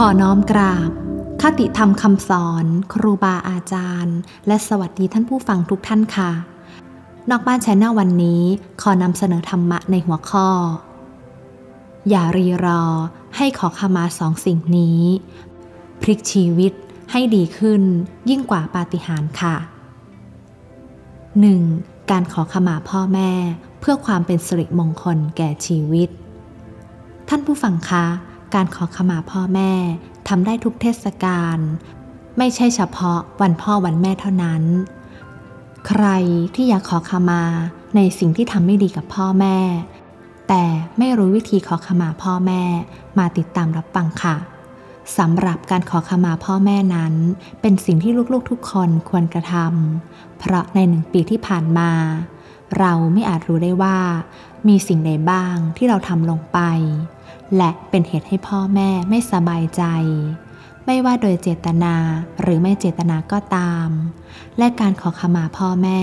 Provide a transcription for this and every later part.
ขอน้อมกราบคติธรรมคำสอน ครูบาอาจารย์ และสวัสดีท่านผู้ฟังทุกท่านค่ะ นอกบ้านชแนลวันนี้ ขอนำเสนอธรรมะในหัวข้อ อย่ารีรอให้ขอขมาสองสิ่งนี้ พลิกชีวิตให้ดีขึ้นยิ่งกว่าปาฏิหาริย์ค่ะ 1. การขอขมาพ่อแม่เพื่อความเป็นสิริมงคลแก่ชีวิต ท่านผู้ฟังคะ การขอขมาพ่อแม่ทำได้ทุกเทศกาลไม่ใช่เฉพาะวันพ่อวันแม่เท่านั้น ใครที่อยากขอขมาในสิ่งที่ทำไม่ดีกับพ่อแม่ แต่ไม่รู้วิธีขอขมาพ่อแม่มาติดตามรับฟังค่ะสำหรับการขอขมาพ่อแม่นั้น เป็นสิ่งที่ลูกๆทุกคนควรกระทำเพราะในหนึ่งปีที่ผ่านมา เราไม่อาจรู้ได้ว่า มีสิ่งใดบ้างที่เราทำลงไป และเป็นเหตุให้พ่อแม่ไม่สบายใจ ไม่ว่าโดยเจตนาหรือไม่เจตนาก็ตาม และการขอขมาพ่อแม่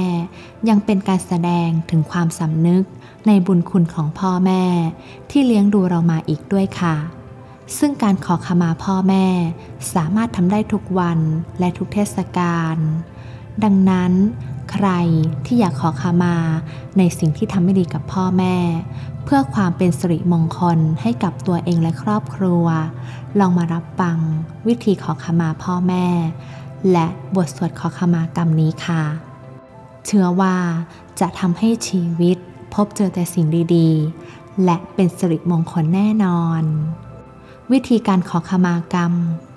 ยังเป็นการแสดงถึงความสำนึกในบุญคุณของพ่อแม่ ที่เลี้ยงดูเรามาอีกด้วยค่ะ ซึ่งการขอขมาพ่อแม่ สามารถทำได้ทุกวันและทุกเทศกาลดังนั้นใครที่อยากขอขมาในสิ่งที่ทำไม่ดีกับพ่อแม่ เพื่อความเป็นสิริมงคลให้กับตัวเองและครอบครัว ลองมารับฟัง วิธีขอขมาพ่อแม่ และบทสวดขอขมากรรมนี้ค่ะ เชื่อว่าจะทำให้ชีวิตพบเจอแต่สิ่งดีๆ และเป็นสิริมงคลแน่นอน วิธีการขอขมากรรม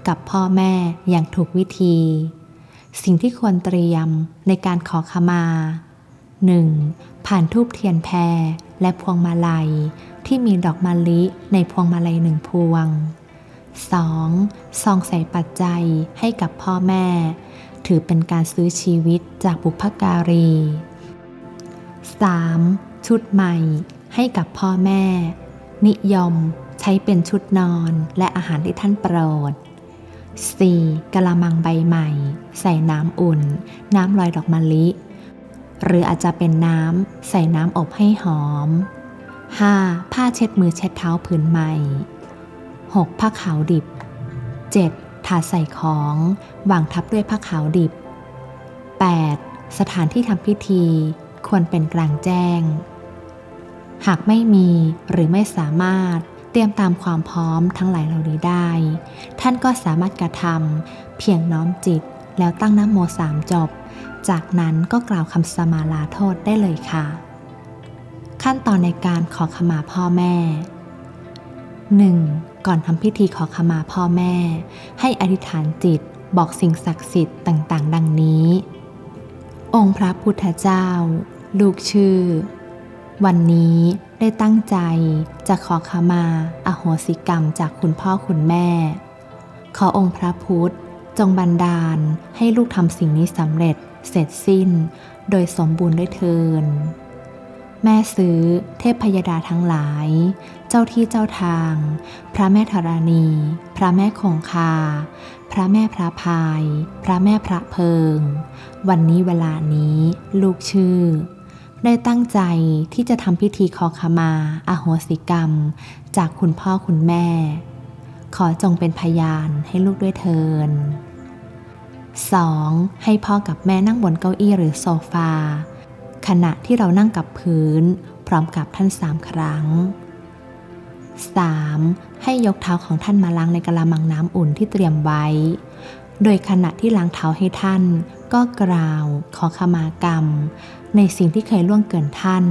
กับพ่อแม่อย่างถูกวิธี สิ่งที่ควรเตรียมในการขอขมา 1. ผ่านทูบเทียนแพร และพวงมาลัยที่มีดอกมะลิในพวงมาลัยหนึ่งพวง 2. ซองใส่ปัจจัยให้กับพ่อแม่ ถือเป็นการซื้อชีวิตจากบุพการี 3. ชุดใหม่ให้กับพ่อแม่ นิยมใช้เป็นชุดนอนและอาหารที่ท่านโปรด 4. กะละมังใบใหม่ ใส่น้ำอุ่น น้ำลอยดอกมะลิ หรืออาจจะเป็นน้ำใส่น้ำอบให้หอม 5. ผ้าเช็ดมือเช็ดเท้าผืนใหม่ 6. ผ้าขาวดิบ 7. ถาดใส่ของวางทับด้วยผ้าขาวดิบ 8. สถานที่ทำพิธีควรเป็นกลางแจ้ง หากไม่มีหรือไม่สามารถเตรียมตามความพร้อมทั้งหลายเหล่านี้ได้ ท่านก็สามารถกระทำเพียงน้อมจิตแล้วตั้งน้ำโมสามจบ จากนั้นก็กล่าวคำสมาลาโทษได้เลยค่ะ ขั้นตอนในการขอขมาพ่อแม่ 1. ก่อนทำพิธีขอขมาพ่อแม่ ให้อธิษฐานจิตบอกสิ่งศักดิ์สิทธิ์ต่างๆ ดังนี้ องค์พระพุทธเจ้า ลูกชื่อ วันนี้ได้ตั้งใจจะขอขมาอโหสิกรรมจากคุณพ่อคุณแม่ ขอองค์พระพุทธ จงบันดาลให้ลูกทำสิ่งนี้สำเร็จเสร็จสิ้น โดยสมบูรณ์ด้วยเทิน แม่ซื้อเทพพยดาทั้งหลาย เจ้าที่เจ้าทาง พระแม่ธรณี พระแม่คงคา พระแม่พระพาย พระแม่พระเพิง วันนี้เวลานี้ลูกชื่อ ได้ตั้งใจที่จะทำพิธีขอขมาอโหสิกรรม จากคุณพ่อคุณแม่ ขอจงเป็นพยานให้ลูกด้วยเทิน 2. ให้พ่อกับแม่นั่งบนเก้าอี้หรือโซฟา ขณะที่เรานั่งกับพื้น พร้อมกับท่านสามครั้ง 3. ให้ยกเท้าของท่านมาล้างในกะละมังน้ำอุ่นที่เตรียมไว้ โดยขณะที่ล้างเท้าให้ท่าน ก็กล่าว ขอขมากรรม ในสิ่งที่เคยล่วงเกินท่าน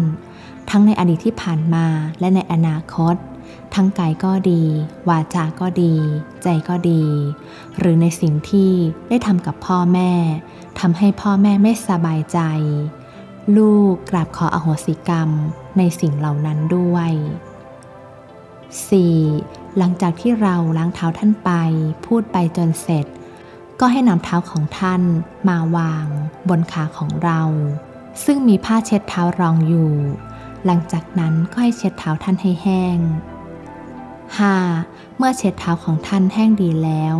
ทั้งในอดีตที่ผ่านมาและในอนาคต ทั้งกายก็ดี วาจาก็ดี ใจก็ดี หรือในสิ่งที่ได้ทำกับพ่อแม่ทำให้พ่อแม่ไม่สบายใจ ลูกกราบขออโหสิกรรมในสิ่งเหล่านั้นด้วย 4. หลังจากที่เราล้างเท้าท่านไป พูดไปจนเสร็จ ก็ให้นำเท้าของท่านมาวางบนขาของเรา ซึ่งมีผ้าเช็ดเท้ารองอยู่ หลังจากนั้นก็ให้เช็ดเท้าท่านให้แห้ง 5. เมื่อเช็ดเท้าของท่านแห้งดีแล้ว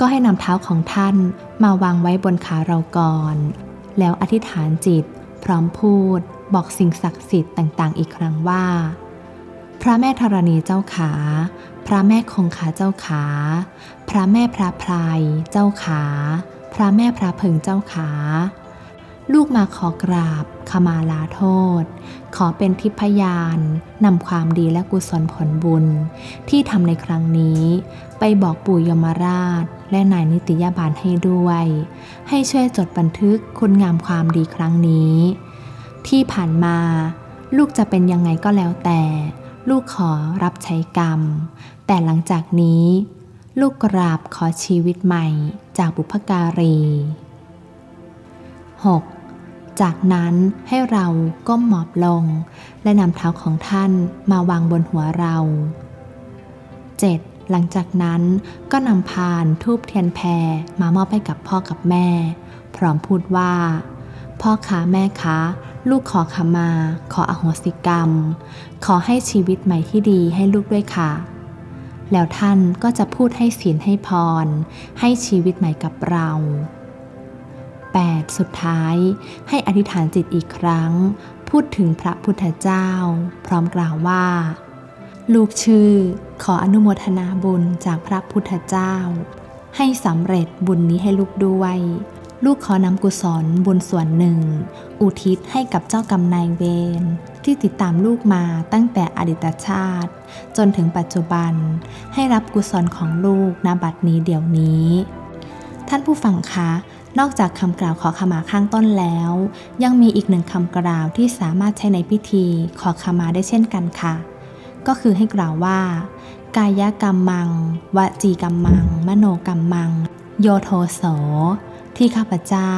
ก็ให้นำเท้าของท่านมาวางไว้บนขาเราก่อน แล้วอธิษฐานจิต พร้อมพูด บอกสิ่งศักดิ์สิทธิ์ต่างๆ อีกครั้งว่า พระแม่ธรณีเจ้าขา พระแม่คงคาเจ้าขา พระแม่พระพรายเจ้าขา พระแม่พระพึงเจ้าขา ลูกมาขอกราบขมาลาโทษ ขอเป็นทิพยานนำความดีและกุศลผลบุญ ที่ทำในครั้งนี้ ไปบอกปู่ยมราช และนายนิติยาบาลให้ด้วย ให้ช่วยจดบันทึกคุณงามความดีครั้งนี้ ที่ผ่านมา ลูกจะเป็นยังไงก็แล้วแต่ ลูกขอรับใช้กรรม แต่หลังจากนี้ ลูกกราบขอชีวิตใหม่จากบุพการี 6. จากนั้นให้เราก้มหมอบลง และนำเท้าของท่านมาวางบนหัวเรา 7. หลังจากนั้นก็นำพานทูบเทียนแพรมามอบให้กับพ่อกับแม่ พร้อมพูดว่า พ่อคะแม่คะลูกขอขมา ขออโหสิกรรม ขอให้ชีวิตใหม่ที่ดีให้ลูกด้วยค่ะ แล้วท่านก็จะพูดให้ศีลให้พร ให้ชีวิตใหม่กับเรา 8. สุดท้าย ให้อธิษฐานจิตอีกครั้ง พูดถึงพระพุทธเจ้า พร้อมกล่าวว่า ลูกชื่อ ขออนุโมทนาบุญจากพระพุทธเจ้า ให้สำเร็จบุญนี้ให้ลูกด้วย ลูกขอนำกุศลบุญส่วนหนึ่ง อุทิศให้กับเจ้ากรรมนายเวรที่ติดตามลูกมาตั้งแต่อดีตชาติ จนถึงปัจจุบัน ให้รับกุศลของลูกณบัดนี้เดี๋ยวนี้ ท่านผู้ฟังคะ นอกจากคำกล่าวขอขมาข้างต้นแล้ว ยังมีอีกหนึ่งคำกล่าวที่สามารถใช้ในพิธีขอขมาได้เช่นกันค่ะ ก็คือให้กล่าวว่า กายกรรมมัง วจีกรรมมัง มโนกรรมมัง โยโทโส ที่ข้าพเจ้า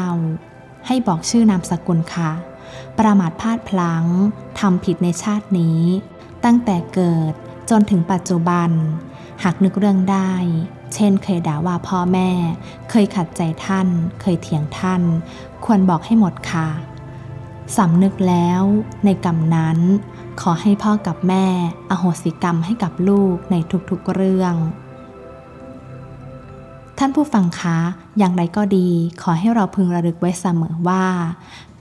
ให้บอกชื่อนามสกุลค่ะ ประมาทพลาดพลั้งทำผิดในชาตินี้ ตั้งแต่เกิดจนถึงปัจจุบัน หากนึกเรื่องได้เช่น เคยด่าว่าพ่อแม่ เคยขัดใจท่าน เคยเถียงท่าน ควรบอกให้หมดค่ะสำนึกแล้วในกรรมนั้น ขอให้พ่อกับแม่ อโหสิกรรมให้กับลูกในทุกๆเรื่อง ท่านผู้ฟังคะ อย่างไรก็ดี ขอให้เราพึงระลึกไว้เสมอว่า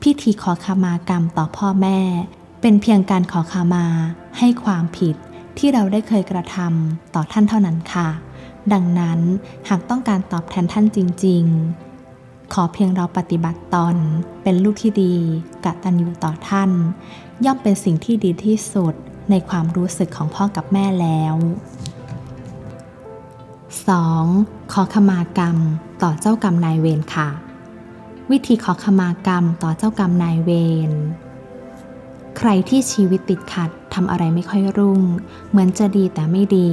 พิธีขอขมากรรมต่อพ่อแม่ เป็นเพียงการขอขมา ให้ความผิดที่เราได้เคยกระทำต่อท่านเท่านั้นค่ะ ดังนั้นหากต้องการตอบแทนท่านจริง ๆ ขอเพียงเราปฏิบัติตน เป็นลูกที่ดีกตัญญูต่อท่าน ย่อมเป็นสิ่งที่ดีที่สุดในความรู้สึกของพ่อกับแม่แล้ว 2. ขอขมากรรมต่อเจ้ากรรมนายเวรค่ะ วิธีขอขมากรรมต่อเจ้ากรรมนายเวรใครที่ชีวิตติดขัดทำอะไรไม่ค่อยรุ่ง เหมือนจะดีแต่ไม่ดี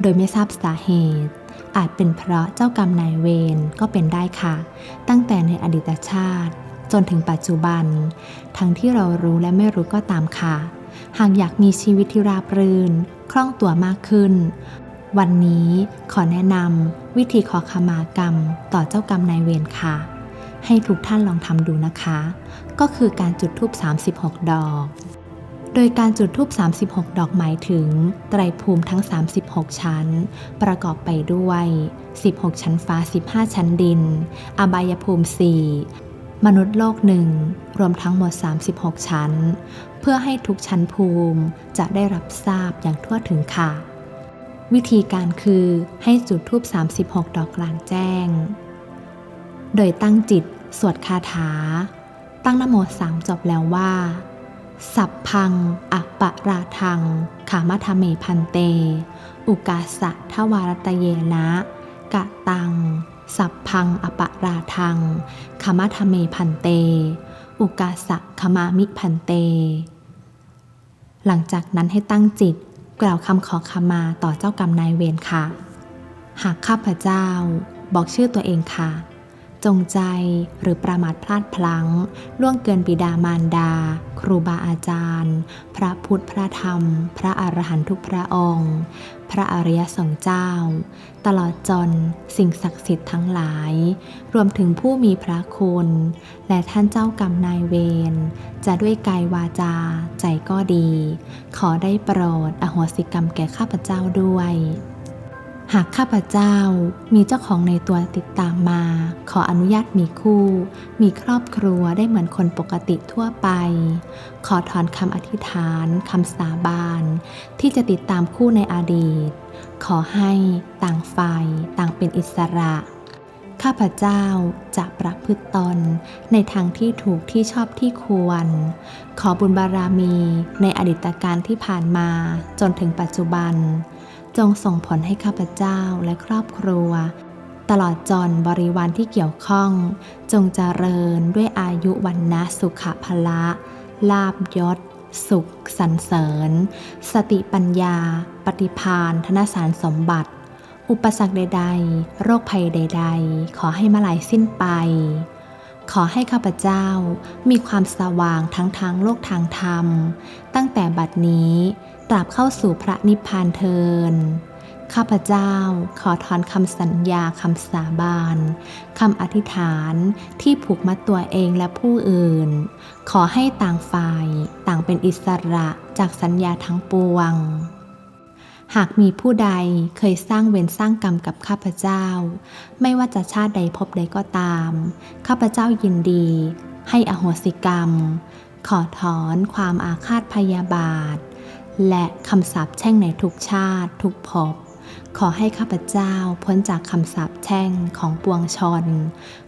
โดยไม่ทราบสาเหตุ อาจเป็นเพราะเจ้ากรรมนายเวรก็เป็นได้ค่ะ ตั้งแต่ในอดีตชาติ จนถึงปัจจุบัน ทั้งที่เรารู้และไม่รู้ก็ตามค่ะ หากอยากมีชีวิตที่ราบรื่น คล่องตัวมากขึ้น วันนี้ขอแนะนำวิธีขอขมากรรม ต่อเจ้ากรรมนายเวรค่ะ ให้ทุกท่านลองทำดูนะคะ ก็คือการจุดธูป36 ดอก โดยการจุดธูป 36 ดอกหมายถึง ไตรภูมิทั้ง 36 ชั้น ประกอบไปด้วย 16 ชั้นฟ้า 15 ชั้นดิน อบายภูมิ 4 มนุษย์โลกหนึ่ง รวมทั้งหมด 36 ชั้น เพื่อให้ทุกชั้นภูมิจะได้รับทราบอย่างทั่วถึงค่ะ วิธีการคือให้จุดธูป 36 ดอกกลางแจ้ง โดยตั้งจิต สวดคาถา ตั้งนโมสามจบแล้วว่า สัพพังอัปะราทัง ขามาทเมพันเต อุกาสะทวารตเยนะกะตัง สัพพังอัปะราทัง ขามาทเมพันเต อุกาสะขมามิพันเต หลังจากนั้นให้ตั้งจิตกล่าวคำขอขมาต่อเจ้ากรรมนายเวรค่ะ หากข้าพเจ้าบอกชื่อตัวเองค่ะ จงใจหรือประมาทพลาดพลั้ง ล่วงเกินบิดามารดา ครูบาอาจารย์ พระพุทธพระธรรม พระอรหันตุพระองค์ พระอริยสงฆ์เจ้า ตลอดจนสิ่งศักดิ์สิทธิ์ทั้งหลาย รวมถึงผู้มีพระคุณ และท่านเจ้ากรรมนายเวรจะด้วยกายวาจาใจก็ดี ขอได้โปรดอโหสิกรรมแก่ข้าพเจ้าด้วย หากข้าพเจ้ามีเจ้าของในตัวติดตามมา ขออนุญาตมีคู่ มีครอบครัวได้เหมือนคนปกติทั่วไป ขอถอนคำอธิษฐานคำสาบาน ที่จะติดตามคู่ในอดีต ขอให้ต่างฝ่ายต่างเป็นอิสระ ข้าพเจ้าจะประพฤติตนในทางที่ถูกที่ชอบที่ควร ขอบุญบารมีในอดีตการที่ผ่านมาจนถึงปัจจุบัน จงส่งผลให้ข้าพเจ้าและครอบครัว ตลอดจนบริวารที่เกี่ยวข้อง จงเจริญด้วยอายุวันนะสุขภละ ลาบยศ สุขสรรเสริญ สติปัญญา ปฏิพานธนสารสมบัติ อุปสรรคใด ๆ โรคภัยใด ๆ ขอให้มาลายสิ้นไป ขอให้ข้าพเจ้ามีความสว่างทั้งทางโลกทางธรรม ตั้งแต่บัดนี้ ตราบเข้าสู่พระนิพพานเทินข้าพเจ้าขอถอนคำสัญญาคำสาบานคำอธิษฐานที่ผูกมัดตัวเองและผู้อื่น ขอให้ต่างฝ่ายต่างเป็นอิสระจากสัญญาทั้งปวง หากมีผู้ใดเคยสร้างเวรสร้างกรรมกับข้าพเจ้า ไม่ว่าจะชาติใดพบใดก็ตาม ข้าพเจ้ายินดี ให้อโหสิกรรม ขอถอนความอาฆาตพยาบาท และคำสาปแช่งในทุกชาติทุกภพขอให้ข้าพเจ้าพ้นจากคำสาปแช่งของปวงชน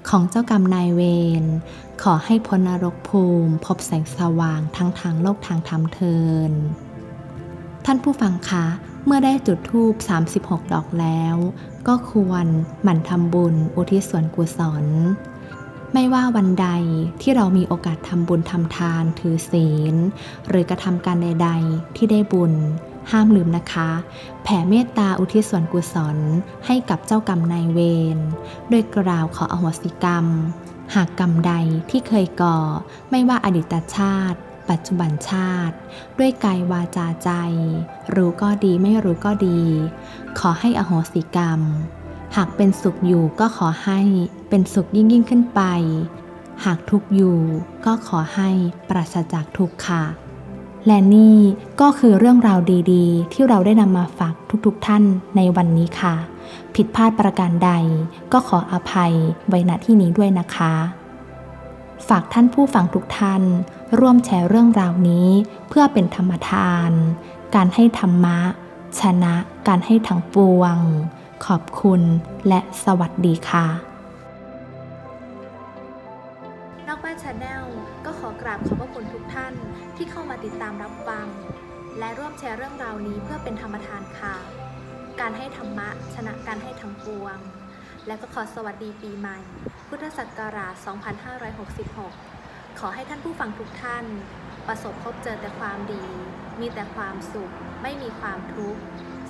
ของเจ้ากรรมนายเวร ขอให้พ้นนรกภูมิ พบแสงสว่างทั้งทางโลกทางธรรมเทิน ท่านผู้ฟังคะ เมื่อได้จุดธูป 36 ดอกแล้ว ก็ควรหมั่นทำบุญอุทิศส่วนกุศล ไม่ว่าวันใดที่เรามีโอกาสทำบุญทำทานถือศีล หรือกระทำการใดๆที่ได้บุญ ห้ามลืมนะคะ แผ่เมตตาอุทิศส่วนกุศลให้กับเจ้ากรรมนายเวรโดยกล่าวขออโหสิกรรม หากกรรมใดที่เคยก่อ ไม่ว่าอดีตชาติ ปัจจุบันชาติ ด้วยกายวาจาใจ รู้ก็ดีไม่รู้ก็ดี ขอให้อโหสิกรรม หากเป็นสุขอยู่ก็ขอให้เป็นสุขยิ่งยิ่งขึ้นไป หากทุกข์อยู่ก็ขอให้ปราศจากทุกข์ค่ะ และนี่ก็คือเรื่องราวดีๆ ที่เราได้นำมาฝากทุกๆท่านในวันนี้ค่ะ ผิดพลาดประการใดก็ขออภัยไว้ณที่นี้ด้วยนะคะ ฝากท่านผู้ฟังทุกท่าน ร่วมแชร์เรื่องราวนี้ เพื่อเป็นธรรมทาน การให้ธรรมะ ชนะการให้ทั้งปวง ขอบคุณและสวัสดีค่ะ นอกบ้านชาแนลก็ขอกราบขอบพระคุณทุกท่านที่เข้ามาติดตามรับฟัง และร่วมแชร์เรื่องราวนี้เพื่อเป็นธรรมทานค่ะ การให้ธรรมะชนะการให้ทั้งปวง และก็ขอสวัสดีปีใหม่ พุทธศักราช 2566 ขอให้ท่านผู้ฟังทุกท่าน ประสบพบเจอแต่ความดี มีแต่ความสุข ไม่มีความทุกข์